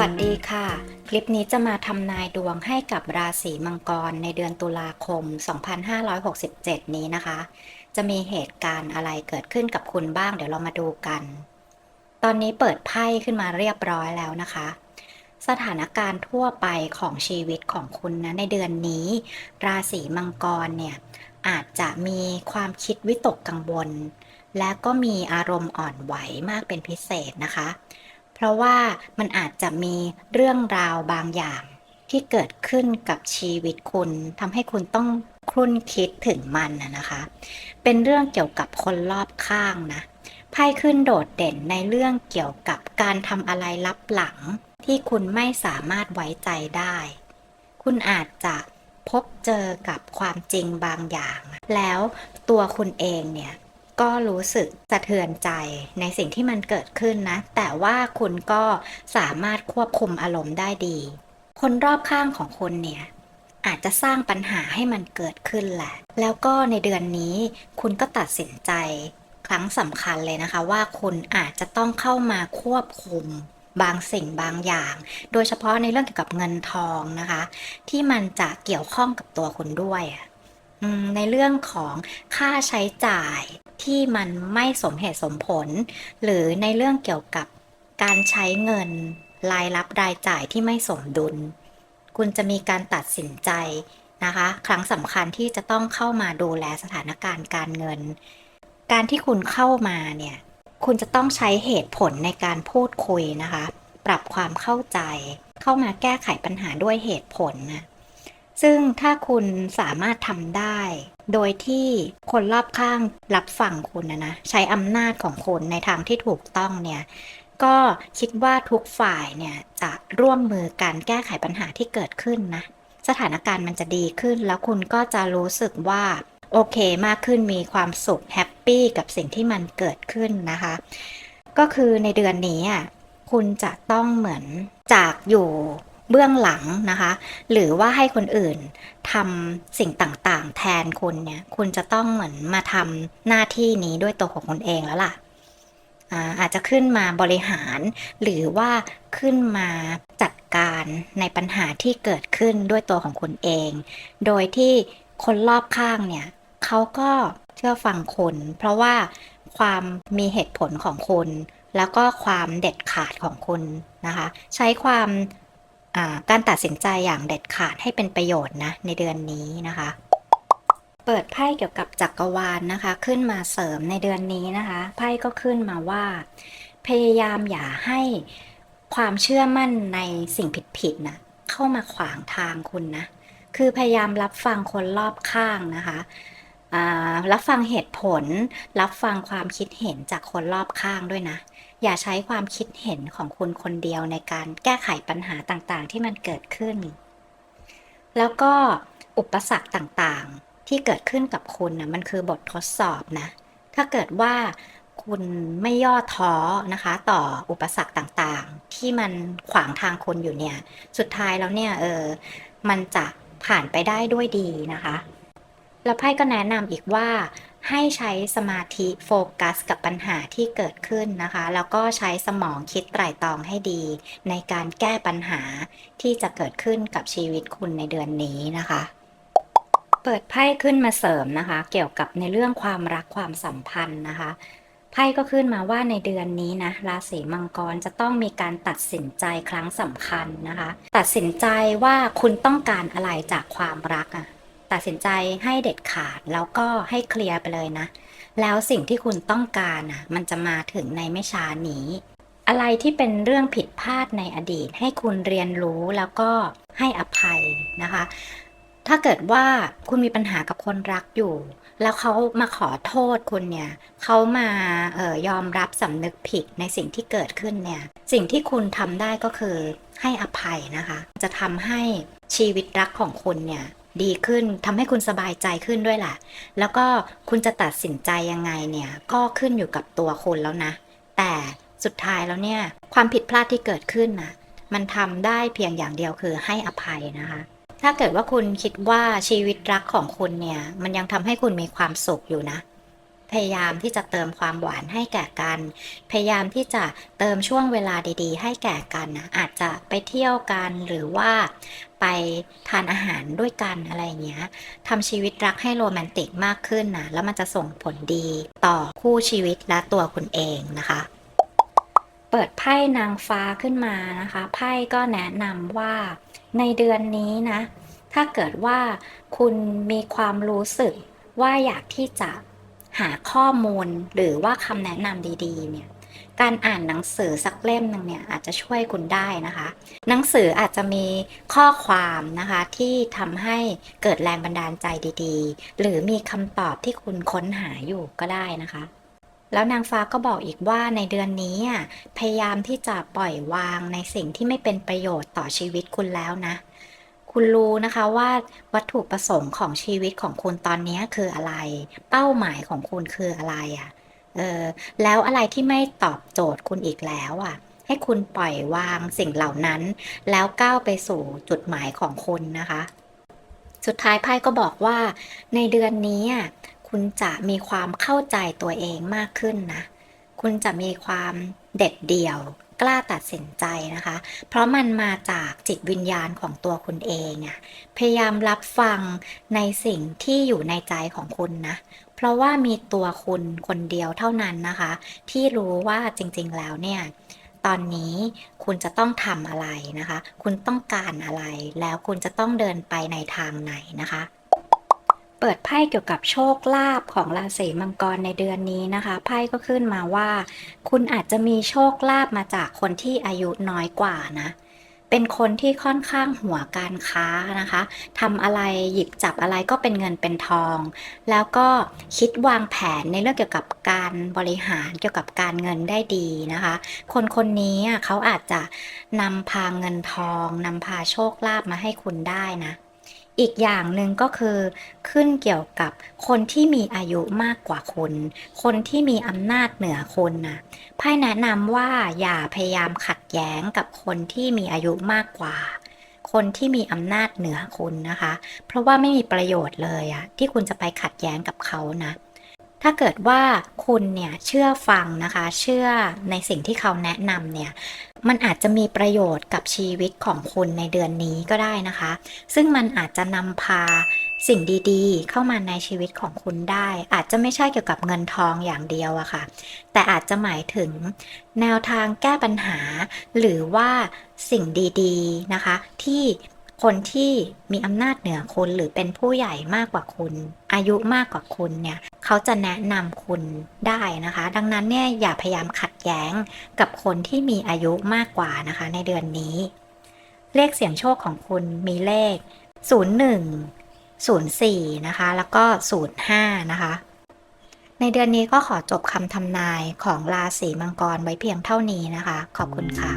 วัสดีค่ะ คลิปนี้จะมาทำนายดวงให้กับราศีมังกรในเดือนตุลาคม 2567 นี้นะคะ จะมีเหตุการณ์อะไรเกิดขึ้นกับคุณบ้าง เดี๋ยวเรามาดูกัน ตอนนี้เปิดไพ่ขึ้นมาเรียบร้อยแล้วนะคะ สถานการณ์ทั่วไปของชีวิตของคุณนะในเดือนนี้ ราศีมังกรเนี่ยอาจจะมีความคิดวิตกกังวล และก็มีอารมณ์อ่อนไหวมากเป็นพิเศษนะคะ เพราะว่ามันอาจจะมีเรื่องราวบางอย่าง ที่เกิดขึ้นกับชีวิตคุณทำให้คุณต้องครุ่นคิดถึงมันนะนะคะ เป็นเรื่องเกี่ยวกับคนรอบข้างนะไพ่ขึ้นโดดเด่นในเรื่องเกี่ยวกับการทำอะไรลับหลัง ที่คุณไม่สามารถไว้ใจได้ คุณอาจจะพบเจอกับความจริงบางอย่าง แล้วตัวคุณเองเนี่ย ก็รู้สึกสะเทือนใจในสิ่งที่มันเกิดขึ้นนะ แต่ว่าคุณก็สามารถควบคุมอารมณ์ได้ดี คนรอบข้างของคุณเนี่ยอาจจะสร้างปัญหาให้มันเกิดขึ้นแหละ แล้วก็ในเดือนนี้คุณก็ตัดสินใจครั้งสำคัญเลยนะคะ ว่าคุณอาจจะต้องเข้ามาควบคุมบางสิ่งบางอย่าง โดยเฉพาะในเรื่องเกี่ยวกับเงินทองนะคะ ที่มันจะเกี่ยวข้องกับตัวคุณด้วยอะ ในเรื่องของค่าใช้จ่ายที่มันไม่สมเหตุสมผล หรือในเรื่องเกี่ยวกับการใช้เงินรายรับรายจ่ายที่ไม่สมดุล คุณจะมีการตัดสินใจนะคะ ครั้งสำคัญที่จะต้องเข้ามาดูแลสถานการณ์การเงิน การที่คุณเข้ามาเนี่ย คุณจะต้องใช้เหตุผลในการพูดคุยนะคะ ปรับความเข้าใจ เข้ามาแก้ไขปัญหาด้วยเหตุผลนะ ซึ่งถ้าคุณสามารถทำได้ โดยที่คนรอบข้างรับฟังคุณนะนะ ใช้อำนาจของคุณในทางที่ถูกต้องเนี่ย ก็คิดว่าทุกฝ่ายเนี่ยจะร่วมมือกันแก้ไขปัญหาที่เกิดขึ้นนะ สถานการณ์มันจะดีขึ้น แล้วคุณก็จะรู้สึกว่าโอเคมากขึ้นมีความสุขแฮปปี้กับสิ่งที่มันเกิดขึ้นนะคะ ก็คือในเดือนนี้อะคุณจะต้องเหมือนจากอยู่ เบื้องหลังนะคะ หรือว่าให้คนอื่นทำสิ่งต่างๆ แทนคุณเนี่ย คุณจะต้องเหมือนมาทำหน้าที่นี้ด้วยตัวของคุณเองแล้วล่ะอาจจะขึ้นมาบริหาร หรือว่าขึ้นมาจัดการในปัญหาที่เกิดขึ้นด้วยตัวของคุณเอง โดยที่คนรอบข้างเนี่ยเขาก็เชื่อฟังคุณ เพราะว่าความมีเหตุผลของคุณ แล้วก็ความเด็ดขาดของคุณนะคะ ใช้ความ การตัดสินใจอย่างเด็ดขาดให้เป็นประโยชน์นะในเดือนนี้นะคะ เปิดไพ่เกี่ยวกับจักรวาลนะคะ ขึ้นมาเสริมในเดือนนี้นะคะไพ่ก็ขึ้นมาว่า พยายามอย่าให้ความเชื่อมั่นในสิ่งผิดๆนะเข้ามาขวางทางคุณนะคือพยายามรับฟังคนรอบข้างนะคะรับฟังเหตุผล รับฟังความคิดเห็นจากคนรอบข้างด้วยนะ อย่าใช้ความคิดเห็นของคุณคนเดียวในการแก้ไขปัญหาต่างๆ ที่มันเกิดขึ้น แล้วก็อุปสรรคต่างๆ ที่เกิดขึ้นกับคุณนะมันคือบททดสอบนะ ถ้าเกิดว่าคุณไม่ย่อท้อนะคะ ต่ออุปสรรคต่างๆ ที่มันขวางทางคุณอยู่เนี่ย สุดท้ายแล้วเนี่ยเออมันจะผ่านไปได้ด้วยดีนะคะ แล้วไพ่ก็แนะนำอีกว่า ให้ใช้สมาธิโฟกัสกับปัญหาที่เกิดขึ้นนะคะ แล้วก็ใช้สมองคิดไตร่ตรองให้ดี ในการแก้ปัญหาที่จะเกิดขึ้นกับชีวิตคุณในเดือนนี้นะคะ เปิดไพ่ขึ้นมาเสริมนะคะ เกี่ยวกับในเรื่องความรักความสัมพันธ์นะคะไพ่ก็ขึ้นมาว่าในเดือนนี้นะราศีมังกรจะต้องมีการตัดสินใจครั้งสำคัญนะคะ ตัดสินใจว่าคุณต้องการอะไรจากความรักอะ่ะ ตัดสินใจให้เด็ดขาดแล้วก็ให้เคลียร์ไปเลยนะ แล้วสิ่งที่คุณต้องการอะมันจะมาถึงในไม่ช้านี้ อะไรที่เป็นเรื่องผิดพลาดในอดีต ให้คุณเรียนรู้แล้วก็ให้อภัยนะคะ ถ้าเกิดว่าคุณมีปัญหากับคนรักอยู่ แล้วเขามาขอโทษคุณเนี่ยเขามาเออยอมรับสำนึกผิดในสิ่งที่เกิดขึ้นเนี่ย สิ่งที่คุณทำได้ก็คือให้อภัยนะคะ จะทำให้ชีวิตรักของคุณเนี่ย ดีขึ้นทำให้คุณสบายใจขึ้นด้วยแหละแล้วก็คุณจะตัดสินใจยังไงเนี่ย ก็ขึ้นอยู่กับตัวคุณแล้วนะ แต่สุดท้ายแล้วเนี่ย ความผิดพลาดที่เกิดขึ้นนะมันทำได้เพียงอย่างเดียวคือให้อภัยนะคะ ถ้าเกิดว่าคุณคิดว่าชีวิตรักของคุณเนี่ย มันยังทำให้คุณมีความสุขอยู่นะ พยายามที่จะเติมความหวานให้แก่กัน พยายามที่จะเติมช่วงเวลาดีๆ ให้แก่กันนะอาจจะไปเที่ยวกันหรือว่าไปทานอาหารด้วยกันอะไรเงี้ยทำชีวิตรักให้โรแมนติกมากขึ้นนะแล้วมันจะส่งผลดีต่อคู่ชีวิตและตัวคุณเองนะคะ เปิดไพ่นางฟ้าขึ้นมานะคะไพ่ก็แนะนำว่าในเดือนนี้นะ ถ้าเกิดว่าคุณมีความรู้สึกว่าอยากที่จะ หาข้อมูลหรือว่าคำแนะนำดีๆ เนี่ยการอ่านหนังสือสักเล่มหนึ่งเนี่ยอาจจะช่วยคุณได้นะคะ หนังสืออาจจะมีข้อความนะคะที่ทำให้เกิดแรงบันดาลใจดีๆ หรือมีคำตอบที่คุณค้นหาอยู่ก็ได้นะคะ แล้วนางฟ้าก็บอกอีกว่าในเดือนนี้พยายามที่จะปล่อยวางในสิ่งที่ไม่เป็นประโยชน์ต่อชีวิตคุณแล้วนะ คุณรู้นะคะว่าวัตถุประสงค์ของชีวิตของคุณตอนนี้คืออะไร เป้าหมายของคุณคืออะไรอะเออแล้วอะไรที่ไม่ตอบโจทย์คุณอีกแล้วอะ ให้คุณปล่อยวางสิ่งเหล่านั้น แล้วก้าวไปสู่จุดหมายของคุณนะคะ สุดท้ายไพ่ก็บอกว่าในเดือนนี้คุณจะมีความเข้าใจตัวเองมากขึ้นนะ คุณจะมีความเด็ดเดี่ยว กล้าตัดสินใจนะคะ เพราะมันมาจากจิตวิญญาณของตัวคุณเองอะพยายามรับฟังในสิ่งที่อยู่ในใจของคุณนะ เพราะว่ามีตัวคุณคนเดียวเท่านั้นนะคะ ที่รู้ว่าจริงๆแล้วเนี่ยตอนนี้คุณจะต้องทำอะไรนะคะ คุณต้องการอะไร แล้วคุณจะต้องเดินไปในทางไหนนะคะ เปิดไพ่เกี่ยวกับโชคลาภของราศีมังกรในเดือนนี้นะคะ ไพ่ก็ขึ้นมาว่า คุณอาจจะมีโชคลาภมาจากคนที่อายุน้อยกว่านะ เป็นคนที่ค่อนข้างหัวการค้านะคะทำอะไรหยิบจับอะไรก็เป็นเงินเป็นทอง แล้วก็คิดวางแผนในเรื่องเกี่ยวกับการบริหารเกี่ยวกับการเงินได้ดีนะคะ คนคนนี้เขาอาจจะนำพาเงินทองนำพาโชคลาภมาให้คุณได้นะ อีกอย่างหนึ่งก็คือขึ้นเกี่ยวกับคนที่มีอายุมากกว่าคน คนที่มีอำนาจเหนือคนนะไพ่แนะนำว่าอย่าพยายามขัดแย้งกับคนที่มีอายุมากกว่า คนที่มีอำนาจเหนือคุณนะคะ เพราะว่าไม่มีประโยชน์เลยอะที่คุณจะไปขัดแย้งกับเขานะ ถ้าเกิดว่าคุณเนี่ยเชื่อฟังนะคะ เชื่อในสิ่งที่เขาแนะนำเนี่ยมันอาจจะมีประโยชน์กับชีวิตของคุณในเดือนนี้ก็ได้นะคะ ซึ่งมันอาจจะนำพาสิ่งดีๆ เข้ามาในชีวิตของคุณได้ อาจจะไม่ใช่เกี่ยวกับเงินทองอย่างเดียวอะค่ะ แต่อาจจะหมายถึงแนวทางแก้ปัญหา หรือว่าสิ่งดีๆนะคะ ที่คนที่มีอำนาจเหนือคุณหรือเป็นผู้ใหญ่มากกว่าคุณ อายุมากกว่าคุณเนี่ยเขาจะแนะนำคุณได้นะคะ ดังนั้นเนี่ยอย่าพยายามขัดแย้งกับคนที่มีอายุมากกว่านะคะ ในเดือนนี้ เลขเสียงโชคของคุณมีเลข 01 04 นะคะ แล้วก็ 05 นะคะ ในเดือนนี้ก็ขอจบคำทำนายของราศีมังกรไว้เพียงเท่านี้นะคะ ขอบคุณค่ะ